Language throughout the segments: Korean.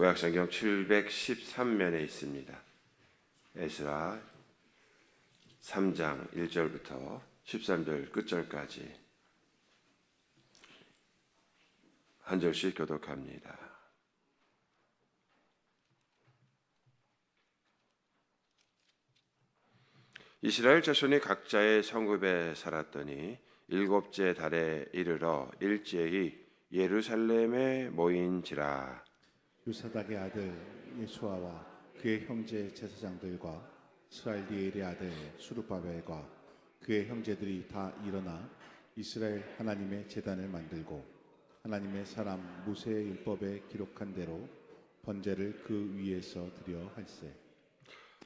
구약성경 713면에 있습니다. 에스라 3장 1절부터 13절 끝절까지 한 절씩 교독합니다. 이스라엘 자손이 각자의 성읍에 살았더니 일곱째 달에 이르러 일제히 예루살렘에 모인지라 요사닥의 아들 예수아와 그의 형제 제사장들과 스알디엘의 아들 수르바벨과 그의 형제들이 다 일어나 이스라엘 하나님의 제단을 만들고 하나님의 사람 모세의 율법에 기록한 대로 번제를 그 위에서 드려 할세.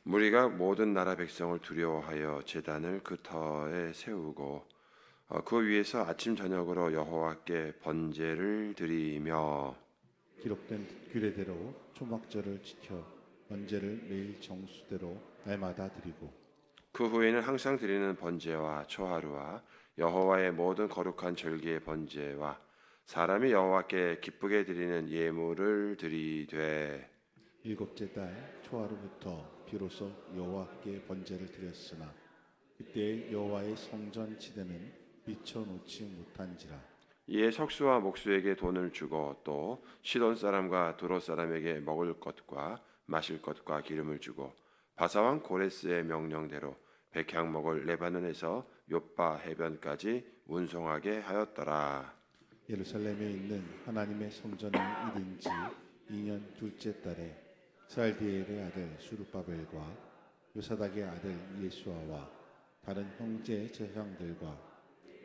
무리가 모든 나라 백성을 두려워하여 제단을 그 터에 세우고 어, 그 위에서 아침 저녁으로 여호와께 번제를 드리며 기록된 규례대로 초막절을 지켜 번제를 매일 정수대로 날마다 드리고 그 후에는 항상 드리는 번제와 초하루와 여호와의 모든 거룩한 절기의 번제와 사람이 여호와께 기쁘게 드리는 예물을 드리되. 일곱째 달 초하루부터 비로소 여호와께 번제를 드렸으나 그때 여호와의 성전 지대는 비춰놓지 못한지라 이에 석수와 목수에게 돈을 주고 또 시돈 사람과 두로 사람에게 먹을 것과 마실 것과 기름을 주고 바사왕 고레스의 명령대로 백향목을 레바논에서 요빠 해변까지 운송하게 하였더라. 예루살렘에 있는 하나님의 성전에 이른 지 2년 둘째 달에 스알디엘의 아들 수르바벨과 요사닥의 아들 예수아와 다른 형제 제사장들과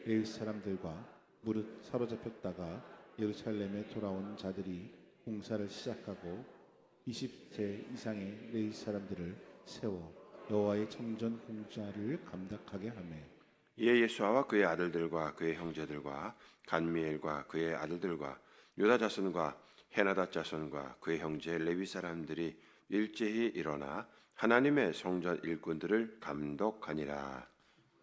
레위 사람들과 무릇 사로잡혔다가 예루살렘에 돌아온 자들이 공사를 시작하고 20세 이상의 레위 사람들을 세워 여호와의 청전 공사를 감당하게 하매 이에 예수아와 그의 아들들과 그의 형제들과 간미엘과 그의 아들들과 유다 자손과 헤나다 자손과 그의 형제 레위 사람들이 일제히 일어나 하나님의 성전 일꾼들을 감독하니라.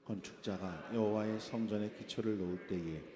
건축자가 여호와의 성전에 기초를 놓을 때에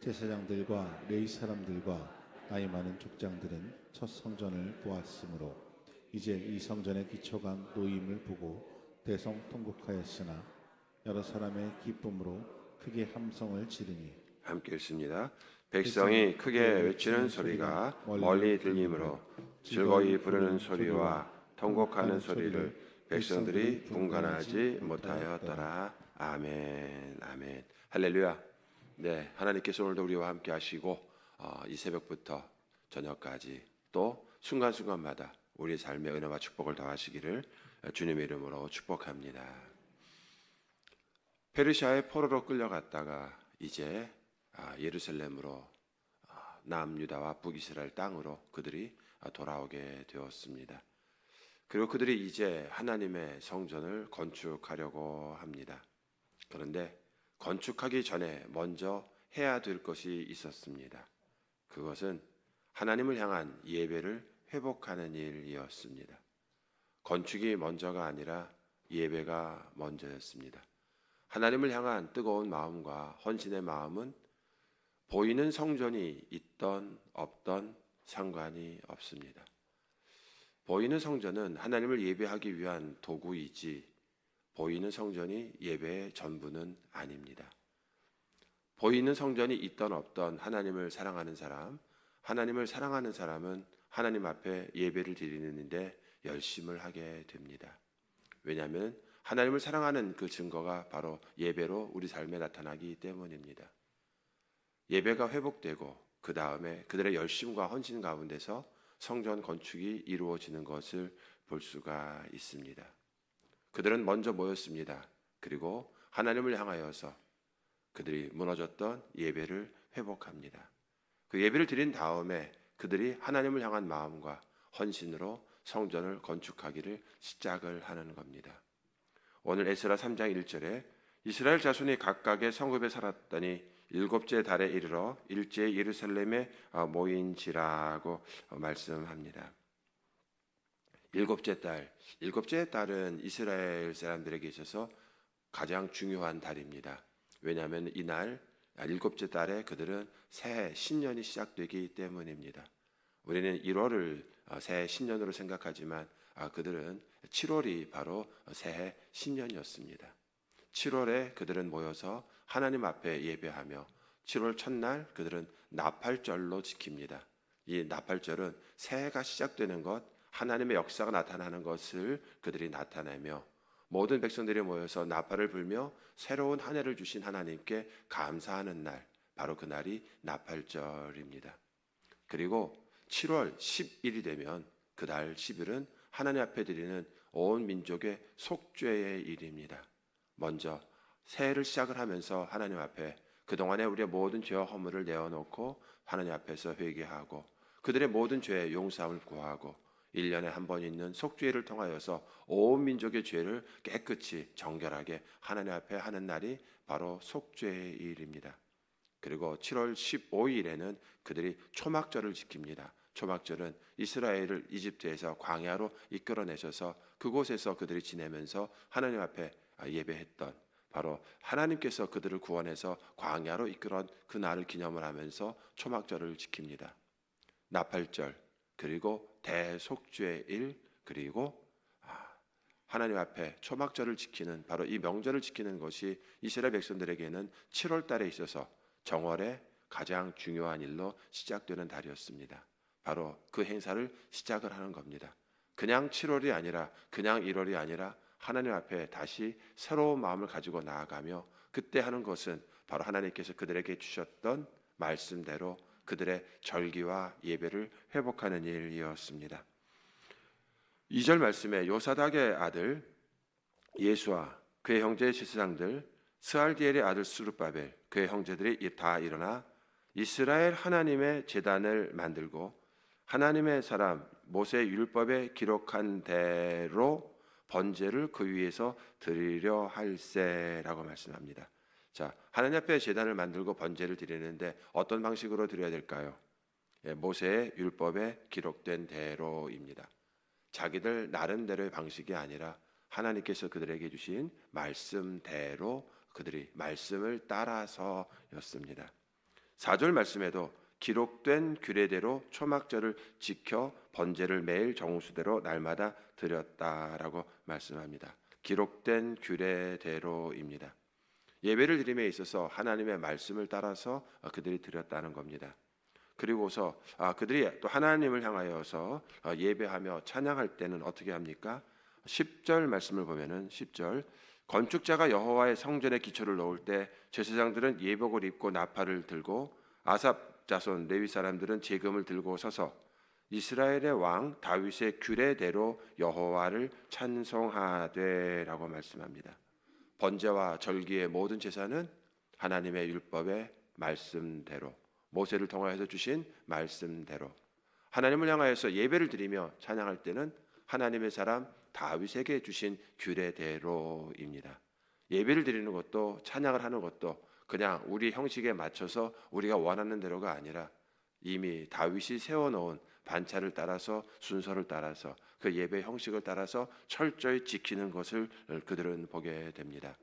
제사장들과 레위 사람들과 나이 많은 족장들은 첫 성전을 보았으므로 이제 이 성전의 기초가 놓임을 보고 대성 통곡하였으나 여러 사람의 기쁨으로 크게 함성을 지르니 함께 읽습니다. 백성이 크게 외치는 소리가 멀리 들리므로 즐거이 부르는 소리와 통곡하는 소리를 백성들이 분간하지 못하였더라. 아멘, 아멘, 할렐루야. 네, 하나님께서 오늘도 우리와 함께 하시고 어, 이 새벽부터 저녁까지 또 순간순간마다 우리 삶의 은혜와 축복을 더하시기를 주님의 이름으로 축복합니다. 페르시아의 포로로 끌려갔다가 이제 아, 예루살렘으로 아, 남유다와 북이스라엘 땅으로 그들이 아, 돌아오게 되었습니다. 그리고 그들이 이제 하나님의 성전을 건축하려고 합니다. 그런데 건축하기 전에 먼저 해야 될 것이 있었습니다. 그것은 하나님을 향한 예배를 회복하는 일이었습니다. 건축이 먼저가 아니라 예배가 먼저였습니다. 하나님을 향한 뜨거운 마음과 헌신의 마음은 보이는 성전이 있던 없던 상관이 없습니다. 보이는 성전은 하나님을 예배하기 위한 도구이지 보이는 성전이 예배의 전부는 아닙니다. 보이는 성전이 있던 없던 하나님을 사랑하는 사람, 하나님을 사랑하는 사람은 하나님 앞에 예배를 드리는데 열심을 하게 됩니다. 왜냐하면 하나님을 사랑하는 그 증거가 바로 예배로 우리 삶에 나타나기 때문입니다. 예배가 회복되고 그 다음에 그들의 열심과 헌신 가운데서 성전 건축이 이루어지는 것을 볼 수가 있습니다. 그들은 먼저 모였습니다. 그리고 하나님을 향하여서 그들이 무너졌던 예배를 회복합니다. 그 예배를 드린 다음에 그들이 하나님을 향한 마음과 헌신으로 성전을 건축하기를 시작을 하는 겁니다. 오늘 에스라 3장 1절에 이스라엘 자손이 각각의 성읍에 살았더니 일곱째 달에 이르러 일제히 예루살렘에 어, 모인지라고 어, 말씀합니다. 일곱째 달, 일곱째 달은 이스라엘 사람들에게 있어서 가장 중요한 달입니다. 왜냐하면 이날 아, 일곱째 달에 그들은 새 신년이 시작되기 때문입니다. 우리는 1월을 어, 새 신년으로 생각하지만 아, 그들은 7월이 바로 새해 신년이었습니다. 7월에 그들은 모여서 하나님 앞에 예배하며 7월 첫날 그들은 나팔절로 지킵니다. 이 나팔절은 새해가 시작되는 것, 하나님의 역사가 나타나는 것을 그들이 나타내며 모든 백성들이 모여서 나팔을 불며 새로운 한 해를 주신 하나님께 감사하는 날, 바로 그 날이 나팔절입니다. 그리고 7월 10일이 되면 그달 10일은 하나님 앞에 드리는 온 민족의 속죄의 일입니다. 먼저 새해를 시작을 하면서 하나님 앞에 그동안에 우리의 모든 죄와 허물을 내어놓고 하나님 앞에서 회개하고 그들의 모든 죄의 용서함을 구하고 1년에 한 번 있는 속죄를 통하여서 온 민족의 죄를 깨끗이 정결하게 하나님 앞에 하는 날이 바로 속죄의 일입니다. 그리고 7월 15일에는 그들이 초막절을 지킵니다. 초막절은 이스라엘을 이집트에서 광야로 이끌어내셔서 그곳에서 그들이 지내면서 하나님 앞에 예배했던 바로 하나님께서 그들을 구원해서 광야로 이끌어 그 날을 기념을 하면서 초막절을 지킵니다. 나팔절 그리고 대속죄일 그리고 아, 하나님 앞에 초막절을 지키는 바로 이 명절을 지키는 것이 이스라엘 백성들에게는 7월 달에 있어서 정월의 가장 중요한 일로 시작되는 달이었습니다. 바로 그 행사를 시작을 하는 겁니다. 그냥 7월이 아니라 그냥 1월이 아니라 하나님 앞에 다시 새로운 마음을 가지고 나아가며 그때 하는 것은 바로 하나님께서 그들에게 주셨던 말씀대로 그들의 절기와 예배를 회복하는 일이었습니다. 2절 말씀에 요사닥의 아들 예수와 그의 형제 제사장들 스알디엘의 아들 수르바벨 그의 형제들이 다 일어나 이스라엘 하나님의 제단을 만들고 하나님의 사람 모세 율법에 기록한 대로 번제를 그 위에서 드리려 할세라고 말씀합니다. 자, 하나님 앞에 제단을 만들고 번제를 드리는데 어떤 방식으로 드려야 될까요? 예, 모세의 율법에 기록된 대로입니다. 자기들 나름대로의 방식이 아니라 하나님께서 그들에게 주신 말씀대로 그들이 말씀을 따라서였습니다. 4절 말씀에도 기록된 규례대로 초막절을 지켜 번제를 매일 정수대로 날마다 드렸다라고 말씀합니다. 기록된 규례대로입니다. 예배를 드림에 있어서 하나님의 말씀을 따라서 그들이 드렸다는 겁니다. 그리고서 아, 그들이 또 하나님을 향하여서 어, 예배하며 찬양할 때는 어떻게 합니까? 10절 말씀을 보면은 10절 건축자가 여호와의 성전에 기초를 놓을 때 제사장들은 예복을 입고 나팔을 들고 아삽 자손 레위 사람들은 제금을 들고 서서 이스라엘의 왕 다윗의 규례대로 여호와를 찬송하되라고 말씀합니다. 번제와 절기의 모든 제사는 하나님의 율법의 말씀대로 모세를 통하여서 주신 말씀대로 하나님을 향하여서 예배를 드리며 찬양할 때는 하나님의 사람 다윗에게 주신 규례대로입니다. 예배를 드리는 것도 찬양을 하는 것도 그냥 우리 형식에 맞춰서 우리가 원하는 대로가 아니라 이미 다윗이 세워놓은 반차를 따라서 순서를 따라서 그 예배 형식을 따라서 철저히 지키는 것을 그들은 보게 됩니다.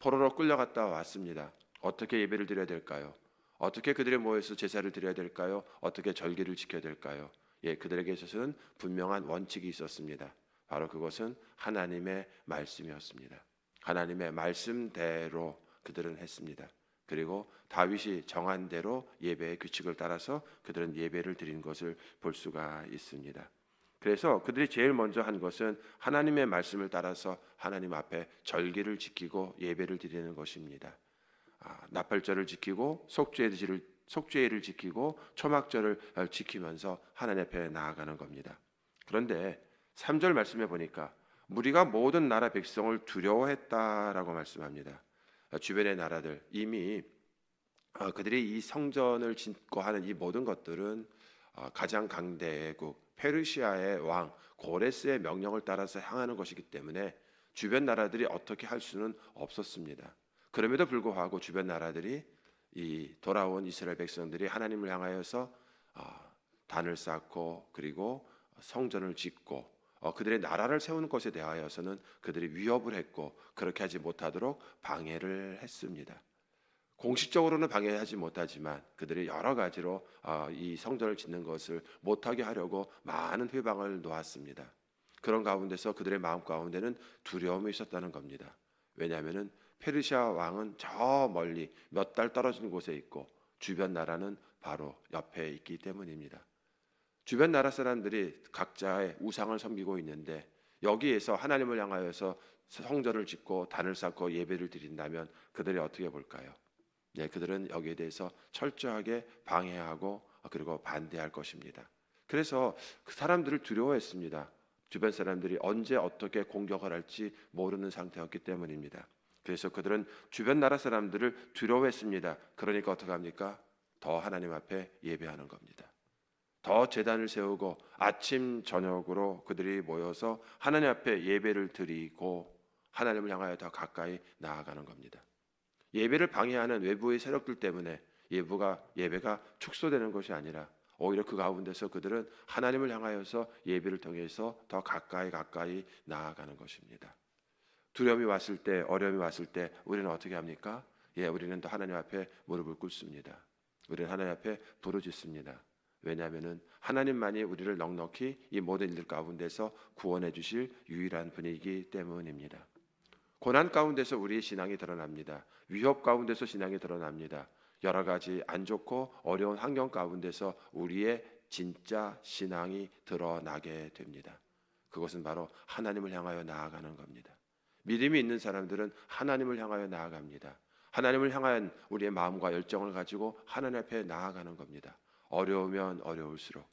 포로로 끌려갔다 왔습니다. 어떻게 예배를 드려야 될까요? 어떻게 그들이 모여서 제사를 드려야 될까요? 어떻게 절기를 지켜야 될까요? 예, 그들에게 있어서는 분명한 원칙이 있었습니다. 바로 그것은 하나님의 말씀이었습니다. 하나님의 말씀대로 그들은 했습니다. 그리고 다윗이 정한 대로 예배의 규칙을 따라서 그들은 예배를 드린 것을 볼 수가 있습니다. 그래서 그들이 제일 먼저 한 것은 하나님의 말씀을 따라서 하나님 앞에 절기를 지키고 예배를 드리는 것입니다. 아, 나팔절을 지키고 속죄를 속죄를 지키고 초막절을 지키면서 하나님 앞에 나아가는 겁니다. 그런데 3절 말씀에 보니까 무리가 모든 나라 백성을 두려워했다라고 말씀합니다. 주변의 나라들 이미 어, 그들이 이 성전을 짓고 하는 이 모든 것들은 어, 가장 강대국 페르시아의 왕 고레스의 명령을 따라서 향하는 것이기 때문에 주변 나라들이 어떻게 할 수는 없었습니다. 그럼에도 불구하고 주변 나라들이 이 돌아온 이스라엘 백성들이 하나님을 향하여서 아, 단을 쌓고 그리고 성전을 짓고 어, 그들의 나라를 세우는 것에 대하여서는 그들이 위협을 했고 그렇게 하지 못하도록 방해를 했습니다. 공식적으로는 방해하지 못하지만 그들이 여러 가지로 어, 이 성전을 짓는 것을 못하게 하려고 많은 회방을 놓았습니다. 그런 가운데서 그들의 마음 가운데는 두려움이 있었다는 겁니다. 왜냐하면은 페르시아 왕은 저 멀리 몇 달 떨어진 곳에 있고 주변 나라는 바로 옆에 있기 때문입니다. 주변 나라 사람들이 각자의 우상을 섬기고 있는데 여기에서 하나님을 향하여서 성전을 짓고 단을 쌓고 예배를 드린다면 그들이 어떻게 볼까요? 네, 그들은 여기에 대해서 철저하게 방해하고 그리고 반대할 것입니다. 그래서 그 사람들을 두려워했습니다. 주변 사람들이 언제 어떻게 공격을 할지 모르는 상태였기 때문입니다. 그래서 그들은 주변 나라 사람들을 두려워했습니다. 그러니까 어떻게 합니까? 더 하나님 앞에 예배하는 겁니다. 더 재단을 세우고 아침 저녁으로 그들이 모여서 하나님 앞에 예배를 드리고 하나님을 향하여 더 가까이 나아가는 겁니다. 예배를 방해하는 외부의 세력들 때문에 예부가 예배가 축소되는 것이 아니라 오히려 그 가운데서 그들은 하나님을 향하여서 예배를 통해서 더 가까이 가까이 나아가는 것입니다. 두려움이 왔을 때, 어려움이 왔을 때 우리는 어떻게 합니까? 예, 우리는 또 하나님 앞에 무릎을 꿇습니다. 우리는 하나님 앞에 부르짖습니다. 왜냐하면은 하나님만이 우리를 넉넉히 이 모든 일들 가운데서 구원해 주실 유일한 분이기 때문입니다. 고난 가운데서 우리의 신앙이 드러납니다. 위협 가운데서 신앙이 드러납니다. 여러 가지 안 좋고 어려운 환경 가운데서 우리의 진짜 신앙이 드러나게 됩니다. 그것은 바로 하나님을 향하여 나아가는 겁니다. 믿음이 있는 사람들은 하나님을 향하여 나아갑니다. 하나님을 향한 우리의 마음과 열정을 가지고 하나님 앞에 나아가는 겁니다. 어려우면 어려울수록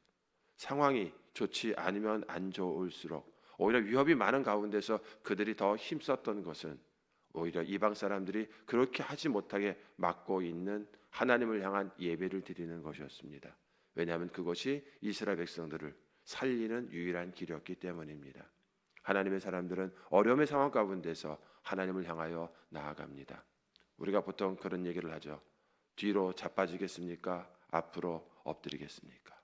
상황이 좋지 않으면 안 좋을수록 오히려 위협이 많은 가운데서 그들이 더 힘썼던 것은 오히려 이방 사람들이 그렇게 하지 못하게 막고 있는 하나님을 향한 예배를 드리는 것이었습니다. 왜냐하면 그것이 이스라엘 백성들을 살리는 유일한 길이었기 때문입니다. 하나님의 사람들은 어려움의 상황 가운데서 하나님을 향하여 나아갑니다. 우리가 보통 그런 얘기를 하죠. 뒤로 자빠지겠습니까? 앞으로 엎드리겠습니까?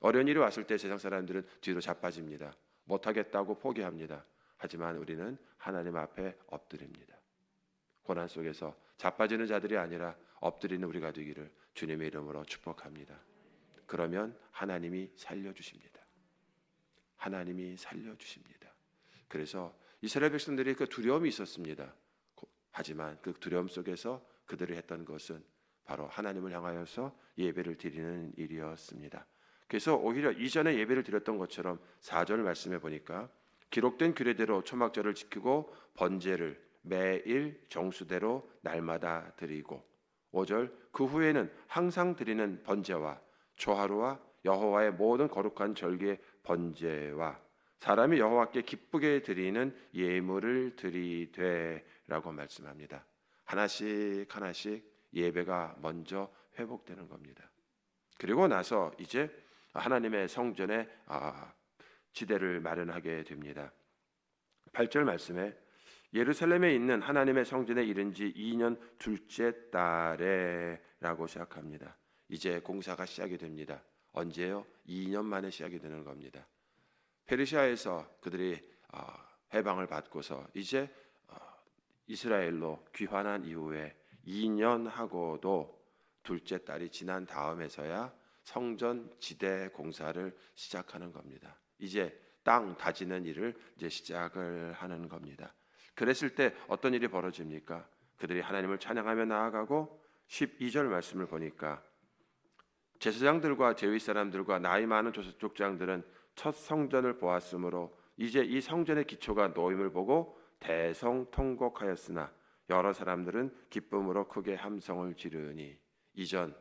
어려운 일이 왔을 때 세상 사람들은 뒤로 자빠집니다. 못하겠다고 포기합니다. 하지만 우리는 하나님 앞에 엎드립니다. 고난 속에서 자빠지는 자들이 아니라 엎드리는 우리가 되기를 주님의 이름으로 축복합니다. 그러면 하나님이 살려주십니다. 하나님이 살려주십니다. 그래서 이스라엘 백성들이 그 두려움이 있었습니다. 하지만 그 두려움 속에서 그들이 했던 것은 바로 하나님을 향하여서 예배를 드리는 일이었습니다. 그래서 오히려 이전에 예배를 드렸던 것처럼 4절 말씀해 보니까 기록된 규례대로 초막절을 지키고 번제를 매일 정수대로 날마다 드리고 5절 그 후에는 항상 드리는 번제와 조하루와 여호와의 모든 거룩한 절기의 번제와 사람이 여호와께 기쁘게 드리는 예물을 드리되라고 말씀합니다. 하나씩 하나씩 예배가 먼저 회복되는 겁니다. 그리고 나서 이제 하나님의 성전에 아, 지대를 마련하게 됩니다. 8절 말씀에 예루살렘에 있는 하나님의 성전에 이른 지 2년 둘째 달에라고 시작합니다. 이제 공사가 시작이 됩니다. 언제요? 2년 만에 시작이 되는 겁니다. 페르시아에서 그들이 아, 해방을 받고서 이제 어, 이스라엘로 귀환한 이후에 2년 하고도 둘째 달이 지난 다음에서야 성전 지대 공사를 시작하는 겁니다. 이제 땅 다지는 일을 이제 시작을 하는 겁니다. 그랬을 때 어떤 일이 벌어집니까? 그들이 하나님을 찬양하며 나아가고 12절 말씀을 보니까 제사장들과 제위 사람들과 나이 많은 족장들은 첫 성전을 보았으므로 이제 이 성전의 기초가 놓임을 보고 대성통곡하였으나 여러 사람들은 기쁨으로 크게 함성을 지르니 이전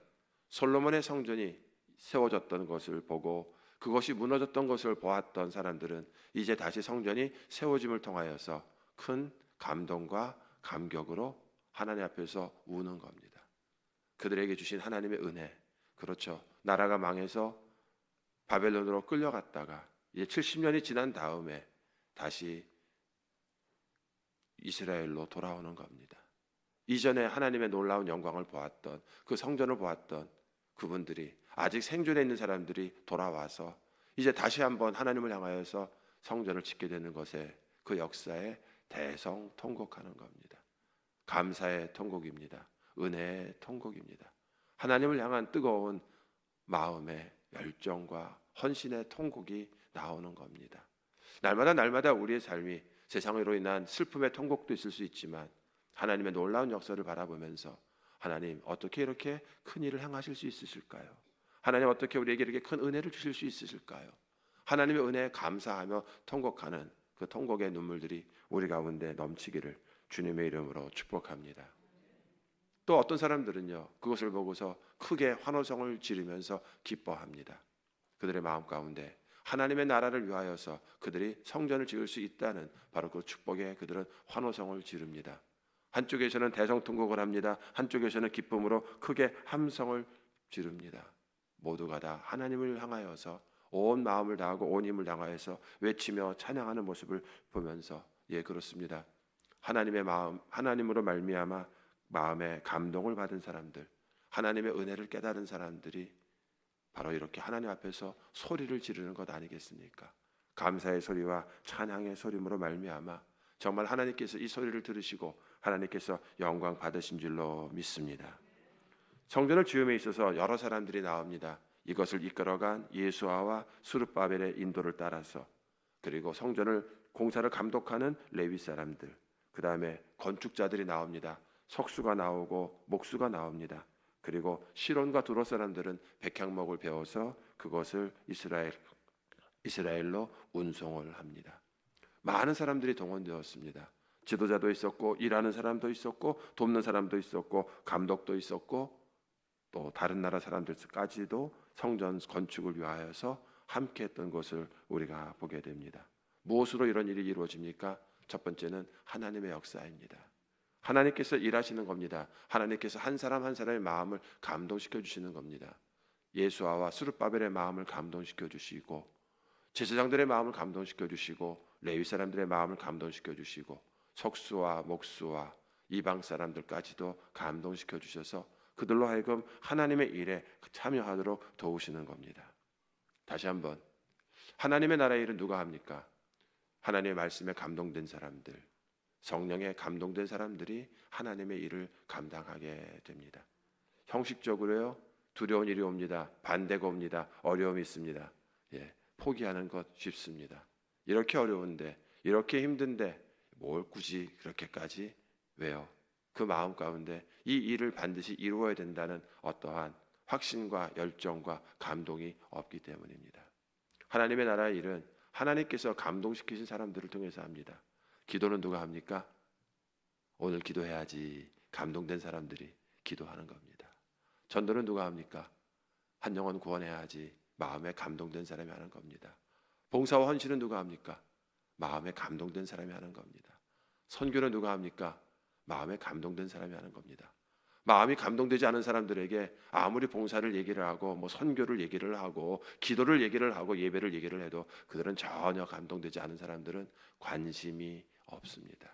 솔로몬의 성전이 세워졌던 것을 보고 그것이 무너졌던 것을 보았던 사람들은 이제 다시 성전이 세워짐을 통하여서 큰 감동과 감격으로 하나님 앞에서 우는 겁니다. 그들에게 주신 하나님의 은혜. 그렇죠. 나라가 망해서 바벨론으로 끌려갔다가 이제 70년이 지난 다음에 다시 이스라엘로 돌아오는 겁니다. 이전에 하나님의 놀라운 영광을 보았던 그 성전을 보았던 그분들이 아직 생존해 있는 사람들이 돌아와서 이제 다시 한번 하나님을 향하여서 성전을 짓게 되는 것에 그 역사에 대성 통곡하는 겁니다. 감사의 통곡입니다. 은혜의 통곡입니다. 하나님을 향한 뜨거운 마음의 열정과 헌신의 통곡이 나오는 겁니다. 날마다 날마다 우리의 삶이 세상으로 인한 슬픔의 통곡도 있을 수 있지만 하나님의 놀라운 역사를 바라보면서 하나님 어떻게 이렇게 큰 일을 행하실 수 있으실까요? 하나님 어떻게 우리에게 이렇게 큰 은혜를 주실 수 있으실까요? 하나님의 은혜에 감사하며 통곡하는 그 통곡의 눈물들이 우리 가운데 넘치기를 주님의 이름으로 축복합니다. 또 어떤 사람들은요 그것을 보고서 크게 환호성을 지르면서 기뻐합니다. 그들의 마음 가운데 하나님의 나라를 위하여서 그들이 성전을 지을 수 있다는 바로 그 축복에 그들은 환호성을 지릅니다. 한쪽에서는 대성 통곡을 합니다. 한쪽에서는 기쁨으로 크게 함성을 지릅니다. 모두가 다 하나님을 향하여서 온 마음을 다하고 온 힘을 다하여서 외치며 찬양하는 모습을 보면서 예 그렇습니다. 하나님의 마음 하나님으로 말미암아 마음에 감동을 받은 사람들 하나님의 은혜를 깨달은 사람들이 바로 이렇게 하나님 앞에서 소리를 지르는 것 아니겠습니까? 감사의 소리와 찬양의 소리로 말미암아 정말 하나님께서 이 소리를 들으시고 하나님께서 영광 받으신 줄로 믿습니다. 성전을 지음에 있어서 여러 사람들이 나옵니다. 이것을 이끌어간 예수아와 수르바벨의 인도를 따라서 그리고 성전을 공사를 감독하는 레위 사람들 그 다음에 건축자들이 나옵니다. 석수가 나오고 목수가 나옵니다. 그리고 시론과 두로 사람들은 백향목을 배워서 그것을 이스라엘 이스라엘로 운송을 합니다. 많은 사람들이 동원되었습니다. 지도자도 있었고 일하는 사람도 있었고 돕는 사람도 있었고 감독도 있었고 또 다른 나라 사람들까지도 성전 건축을 위하여서 함께 했던 것을 우리가 보게 됩니다. 무엇으로 이런 일이 이루어집니까? 첫 번째는 하나님의 역사입니다. 하나님께서 일하시는 겁니다. 하나님께서 한 사람 한 사람의 마음을 감동시켜 주시는 겁니다. 예수아와 수르바벨의 마음을 감동시켜 주시고 제사장들의 마음을 감동시켜 주시고 레위 사람들의 마음을 감동시켜 주시고 석수와 목수와 이방 사람들까지도 감동시켜 주셔서 그들로 하여금 하나님의 일에 참여하도록 도우시는 겁니다. 다시 한번 하나님의 나라의 일은 누가 합니까? 하나님의 말씀에 감동된 사람들, 성령에 감동된 사람들이 하나님의 일을 감당하게 됩니다. 형식적으로요 두려운 일이 옵니다. 반대가 옵니다. 어려움이 있습니다. 예, 포기하는 것 쉽습니다. 이렇게 어려운데 이렇게 힘든데 뭘 굳이 그렇게까지 왜요? 그 마음 가운데 이 일을 반드시 이루어야 된다는 어떠한 확신과 열정과 감동이 없기 때문입니다. 하나님의 나라의 일은 하나님께서 감동시키신 사람들을 통해서 합니다. 기도는 누가 합니까? 오늘 기도해야지 감동된 사람들이 기도하는 겁니다. 전도는 누가 합니까? 한 영혼 구원해야지 마음에 감동된 사람이 하는 겁니다. 봉사와 헌신은 누가 합니까? 마음에 감동된 사람이 하는 겁니다. 선교는 누가 합니까? 마음에 감동된 사람이 하는 겁니다. 마음이 감동되지 않은 사람들에게 아무리 봉사를 얘기를 하고 뭐 선교를 얘기를 하고 기도를 얘기를 하고 예배를 얘기를 해도 그들은 전혀 감동되지 않은 사람들은 관심이 없습니다.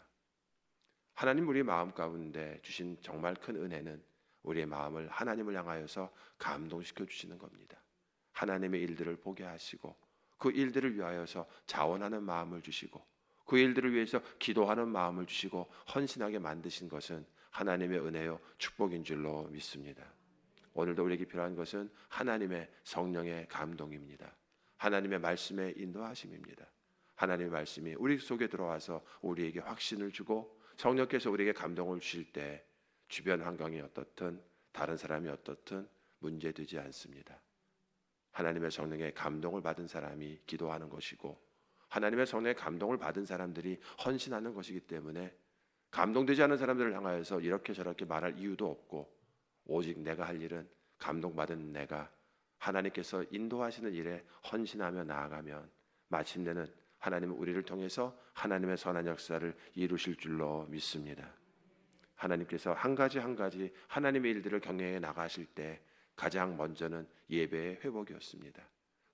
하나님 우리 마음 가운데 주신 정말 큰 은혜는 우리의 마음을 하나님을 향하여서 감동시켜 주시는 겁니다. 하나님의 일들을 보게 하시고 그 일들을 위하여서 자원하는 마음을 주시고 그 일들을 위해서 기도하는 마음을 주시고 헌신하게 만드신 것은 하나님의 은혜요 축복인 줄로 믿습니다. 오늘도 우리에게 필요한 것은 하나님의 성령의 감동입니다. 하나님의 말씀의 인도하심입니다. 하나님의 말씀이 우리 속에 들어와서 우리에게 확신을 주고 성령께서 우리에게 감동을 주실 때 주변 환경이 어떻든 다른 사람이 어떻든 문제되지 않습니다. 하나님의 성령의 감동을 받은 사람이 기도하는 것이고 하나님의 성령의 감동을 받은 사람들이 헌신하는 것이기 때문에 감동되지 않은 사람들을 향하여서 이렇게 저렇게 말할 이유도 없고 오직 내가 할 일은 감동받은 내가 하나님께서 인도하시는 일에 헌신하며 나아가면 마침내는 하나님은 우리를 통해서 하나님의 선한 역사를 이루실 줄로 믿습니다. 하나님께서 한 가지 한 가지 하나님의 일들을 경영해 나가실 때 가장 먼저는 예배의 회복이었습니다.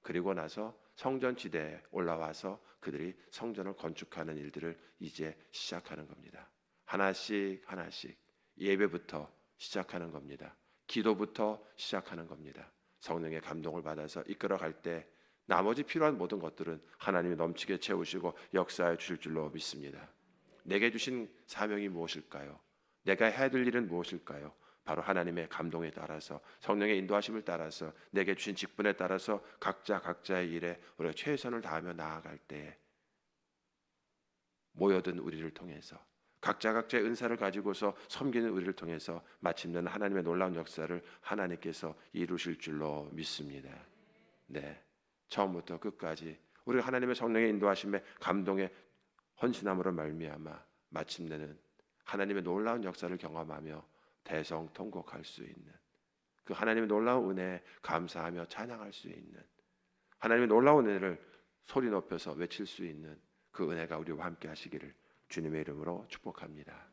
그리고 나서 성전 지대에 올라와서 그들이 성전을 건축하는 일들을 이제 시작하는 겁니다. 하나씩 하나씩 예배부터 시작하는 겁니다. 기도부터 시작하는 겁니다. 성령의 감동을 받아서 이끌어갈 때 나머지 필요한 모든 것들은 하나님이 넘치게 채우시고 역사해 주실 줄로 믿습니다. 내게 주신 사명이 무엇일까요? 내가 해야 될 일은 무엇일까요? 바로 하나님의 감동에 따라서 성령의 인도하심을 따라서 내게 주신 직분에 따라서 각자 각자의 일에 우리가 최선을 다하며 나아갈 때 모여든 우리를 통해서 각자 각자의 은사를 가지고서 섬기는 우리를 통해서 마침내는 하나님의 놀라운 역사를 하나님께서 이루실 줄로 믿습니다. 네, 처음부터 끝까지 우리가 하나님의 성령의 인도하심에 감동에 헌신함으로 말미암아 마침내는 하나님의 놀라운 역사를 경험하며 대성통곡할 수 있는 그 하나님의 놀라운 은혜에 감사하며 찬양할 수 있는 하나님의 놀라운 은혜를 소리 높여서 외칠 수 있는 그 은혜가 우리와 함께 하시기를 주님의 이름으로 축복합니다.